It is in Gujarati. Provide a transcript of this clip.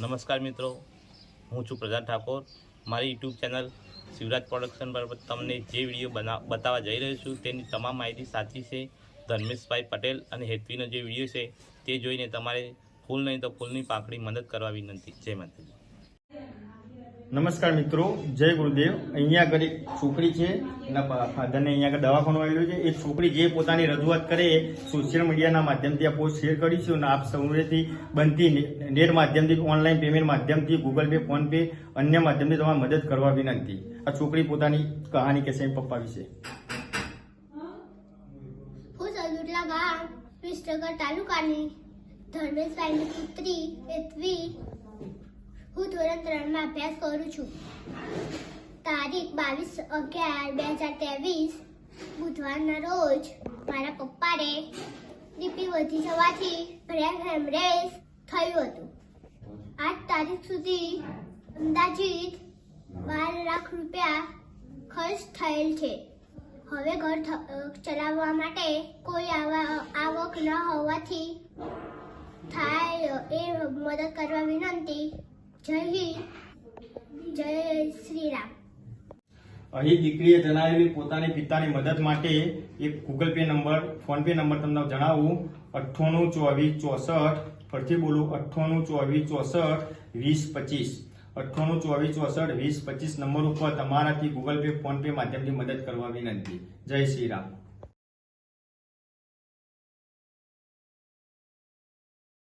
નમસ્કાર મિત્રો, હું છું પ્રધાન ઠાકોર. મારી યુટ્યુબ ચેનલ શિવરાજ પ્રોડક્શન પર તમને જે વીડિયો બના, બતાવવા જઈ રહ્યો છું, તેની તમામ માહિતી સાચી છે. ધર્મેશભાઈ પટેલ અને હેતવીનો જે વીડિયો છે, તે જોઈને તમારે ફૂલ નહીં તો ફૂલની પાંખડી મદદ કરવા વિનંતી. જય માતાજી. નમસ્કાર મિત્રો, જય ગુરુદેવ. અહીંયા આગળ એક છોકરી છે, એના ફાધરને અહીંયા આગળ દવાખાનું આવેલું છે. એ છોકરી જે પોતાની રજૂઆત કરે સોશિયલ મીડિયાના માધ્યમથી આ પોસ્ટ શેર કરી છે અને આપ સૌથી બનતી નેટ માધ્યમથી ઓનલાઈન પેમેન્ટ માધ્યમથી ગૂગલ પે ફોન પે અન્ય માધ્યમથી તમારે મદદ કરવા વિનંતી. આ છોકરી પોતાની કહાની કહેશે એમ પપ્પા વિશે. તાલુકાની ધર્મેશભાઈની પુત્રી હું ધોરણ ત્રણમાં અભ્યાસ કરું છું. તારીખ બાવીસ અગિયાર બે હજાર ત્રેવીસ, બુધવારના રોજ મારા પપ્પાને બીપી વધી જવાથી બ્રેન હેમરેજ થયું હતું. આઠ તારીખ સુધી અંદાજિત બાર લાખ રૂપિયા ખર્ચ થયેલ છે. હવે ઘર ચલાવવા માટે કોઈ આવા, આવક ન હોવાથી થાય એ મદદ કરવા વિનંતી અહીં દીકરીએ જણાવેલી પોતાની પિતાની મદદ માટે એક Google Pay number PhonePe number તમને જણાવું. અઠ્ઠાણું, ચોવીસ, ચોસઠ. ફરીથી બોલું, અઠ્ઠાણું, ચોવીસ, ચોસઠ, વીસ, પચીસ. અઠ્ઠાણું, ચોવીસ, ચોસઠ, વીસ, પચીસ નંબર ઉપર તમારાથી ગૂગલ પે ફોન પે માધ્યમથી મદદ કરવા વિનંતી. જય શ્રી રામ